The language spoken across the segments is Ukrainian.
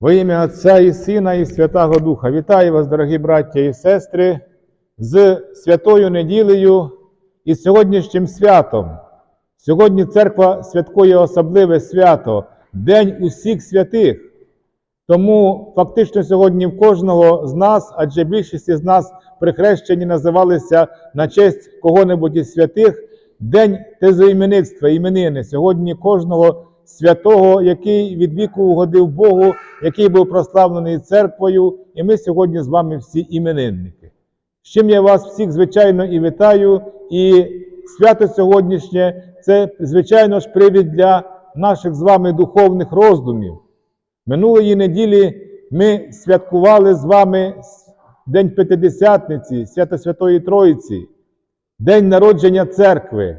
Во ім'я Отця і Сина, і Святого Духа. Вітаю вас, дорогі браття і сестри, з святою неділею і сьогоднішнім святом. Сьогодні церква святкує особливе свято День усіх святих. Тому фактично сьогодні в кожного з нас, адже більшість із нас при хрещенні називалися на честь кого-небудь із святих, День тезоіменництва, іменини. Сьогодні кожного святого, який від віку угодив Богу, який був прославлений церквою, і ми сьогодні з вами всі іменинники. З чим я вас всіх, звичайно, і вітаю. І свято сьогоднішнє це, звичайно ж, привід для наших з вами духовних роздумів. Минулої неділі ми святкували з вами День П'ятидесятниці, Свято Святої Троїці, День народження церкви.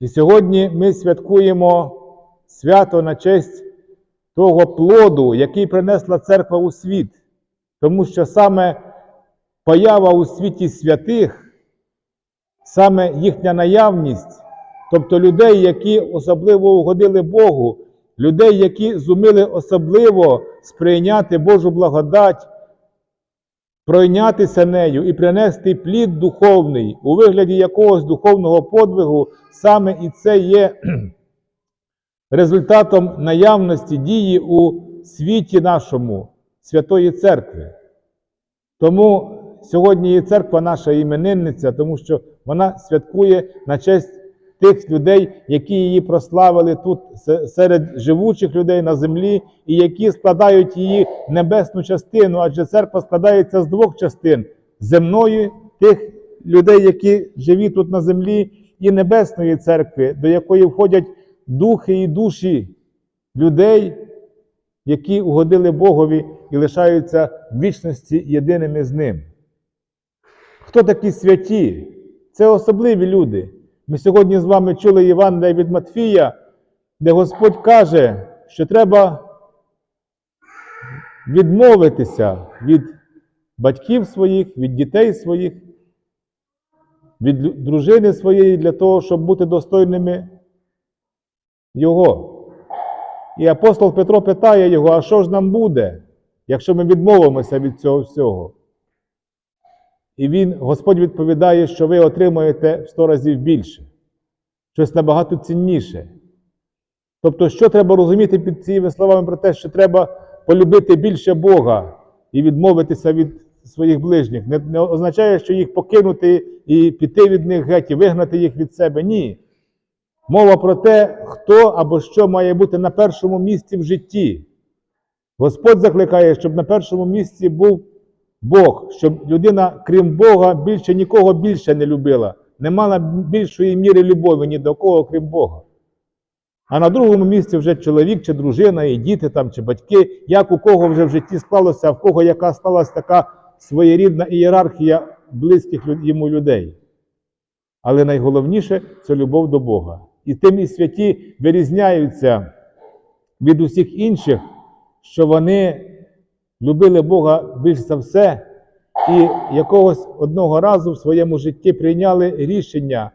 І сьогодні ми святкуємо свято на честь того плоду, який принесла церква у світ. Тому що саме поява у світі святих, саме їхня наявність, тобто людей, які особливо угодили Богу, людей, які зуміли особливо сприйняти Божу благодать, пройнятися нею і принести плід духовний у вигляді якогось духовного подвигу, саме і це є результатом наявності дії у світі нашому Святої Церкви. Тому сьогодні і церква наша іменинниця, тому що вона святкує на честь тих людей, які її прославили тут серед живучих людей на землі, і які складають її небесну частину, адже церква складається з двох частин земної, тих людей, які живі тут на землі, і небесної церкви, до якої входять духи і душі людей, які угодили Богові і лишаються в вічності єдиними з ним. Хто такі святі? Це особливі люди. Ми сьогодні з вами чули Євангелія від Матфія, де Господь каже, що треба відмовитися від батьків своїх, від дітей своїх, від дружини своєї для того, щоб бути достойними Його. І апостол Петро питає його, а що ж нам буде, якщо ми відмовимося від цього всього? І він, Господь відповідає, що ви отримаєте в сто разів більше, щось набагато цінніше. Тобто, що треба розуміти під цими словами про те, що треба полюбити більше Бога і відмовитися від своїх ближніх. Не, не означає, що їх покинути і піти від них геть, і вигнати їх від себе. Ні. Мова про те, хто або що має бути на першому місці в житті. Господь закликає, щоб на першому місці був Бог, щоб людина, крім Бога, більше нікого більше не любила, не мала більшої міри любові ні до кого, крім Бога. А на другому місці вже чоловік, чи дружина, і діти там, чи батьки, як у кого вже в житті склалося, а в кого яка сталася така своєрідна ієрархія близьких йому людей. Але найголовніше це любов до Бога. І тим святі вирізняються від усіх інших, що вони любили Бога більш за все, і якогось одного разу в своєму житті прийняли рішення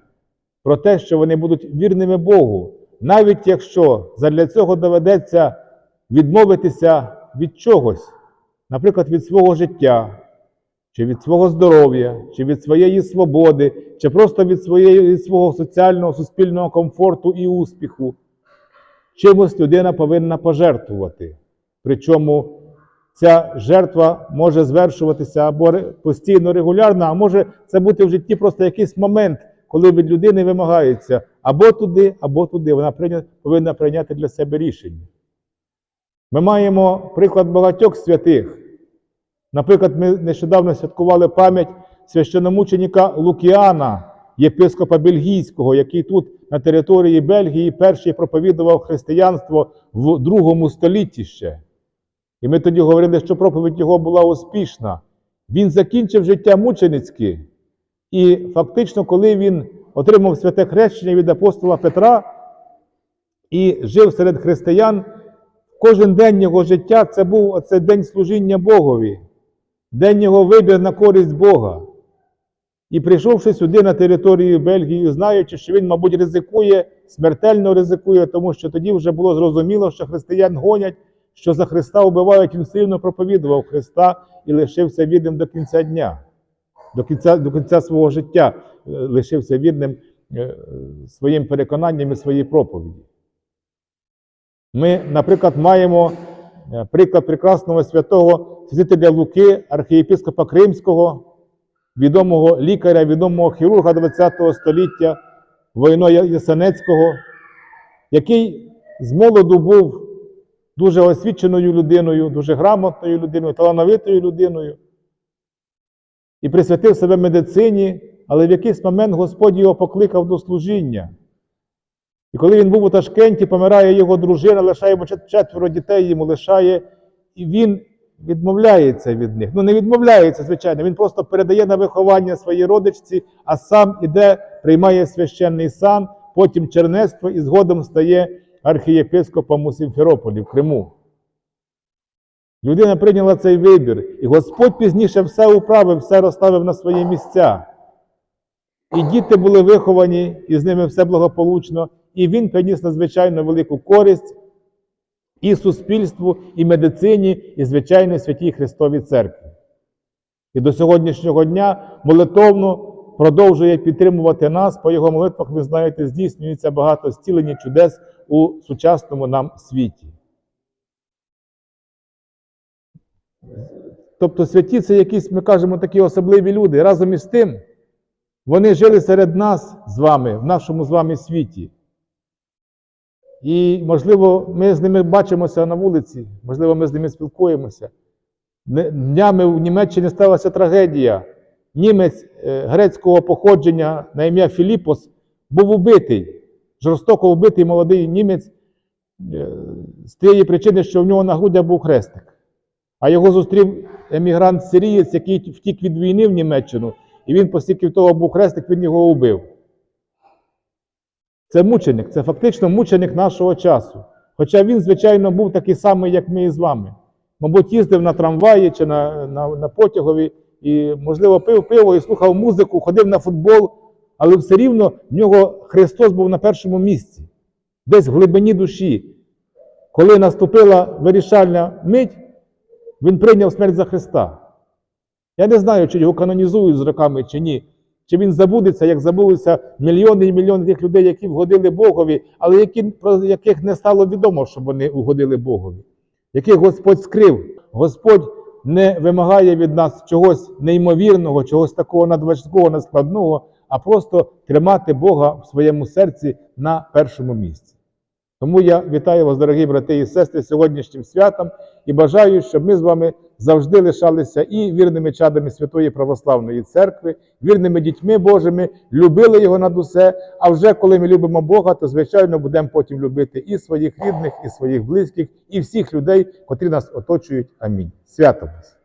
про те, що вони будуть вірними Богу, навіть якщо задля цього доведеться відмовитися від чогось, наприклад, від свого життя, чи від свого здоров'я, чи від своєї свободи, чи просто від, своєї, від свого соціального, суспільного комфорту і успіху. Чимось людина повинна пожертвувати. Причому ця жертва може звершуватися або постійно регулярно, а може це бути в житті просто якийсь момент, коли від людини вимагається або туди, або туди. Вона повинна прийняти для себе рішення. Ми маємо приклад багатьох святих. Наприклад, ми нещодавно святкували пам'ять священомученика Лукіана, єпископа Бельгійського, який тут на території Бельгії перший проповідував християнство в другому столітті ще. І ми тоді говорили, що проповідь його була успішна. Він закінчив життя мученицьке. І фактично, коли він отримав святе хрещення від апостола Петра і жив серед християн, кожен день його життя це був оце день служіння Богові, день його вибір на користь Бога. І прийшовши сюди на територію Бельгії, знаючи, що він, мабуть, ризикує, смертельно ризикує, тому що тоді вже було зрозуміло, що християн гонять що за Христа вбивають, він сильно проповідував Христа і лишився вірним до кінця дня, до кінця, до кінця свого життя е, лишився вірним е, своїм переконанням і своїй проповіді. Ми, наприклад, маємо приклад прекрасного святого святителя Луки, архієпископа Кримського, відомого лікаря, відомого хірурга ХХ століття, воїно Ясенецького, який з молоду був дуже освіченою людиною, дуже грамотною людиною, талановитою людиною і присвятив себе медицині, але в якийсь момент Господь його покликав до служіння. І коли він був у Ташкенті, помирає його дружина, лишає йому четверо дітей, йому лишає, і він відмовляється від них. Ну, не відмовляється, звичайно, він просто передає на виховання своїй родичці, а сам іде, приймає священний сан, потім чернецтво і згодом стає архієпископом у Сімферополі в Криму. Людина прийняла цей вибір, і Господь пізніше все управив, все розставив на свої місця. І діти були виховані, і з ними все благополучно, і він приніс надзвичайно велику користь і суспільству, і медицині, і звичайно святій Христовій Церкві. І до сьогоднішнього дня молитовно продовжує підтримувати нас. По його молитвах, ви знаєте, здійснюється багато зцілень і чудес у сучасному нам світі. Тобто святі це якісь, ми кажемо, такі особливі люди. Разом із тим, вони жили серед нас з вами, в нашому з вами світі. І, можливо, ми з ними бачимося на вулиці, можливо, ми з ними спілкуємося. Днями в Німеччині сталася трагедія. Німець е, грецького походження на ім'я Філіппос був убитий, жорстоко вбитий молодий німець е, з тієї причини, що в нього на грудях був хрестик. А його зустрів емігрант сирієць, який втік від війни в Німеччину, і він, постільки того був хрестик, він його убив. Це мученик, це фактично мученик нашого часу. Хоча він, звичайно, був такий самий, як ми і з вами. Мабуть, їздив на трамваї чи на, на, на потягові, і, можливо, пив пиво і слухав музику, ходив на футбол, але все рівно в нього Христос був на першому місці, десь в глибині душі. Коли наступила вирішальна мить, він прийняв смерть за Христа. Я не знаю, чи його канонізують з роками, чи ні. Чи він забудеться, як забулися мільйони і мільйони тих людей, які вгодили Богові, але які, про яких не стало відомо, щоб вони угодили Богові, яких Господь скрив. Господь не вимагає від нас чогось неймовірного, чогось такого надважкого, нескладного, а просто тримати Бога в своєму серці на першому місці. Тому я вітаю вас, дорогі брати і сестри, сьогоднішнім святом і бажаю, щоб ми з вами завжди лишалися і вірними чадами Святої Православної Церкви, вірними дітьми Божими, любили його над усе. А вже коли ми любимо Бога, то звичайно будемо потім любити і своїх рідних, і своїх близьких, і всіх людей, котрі нас оточують. Амінь. Свято вас!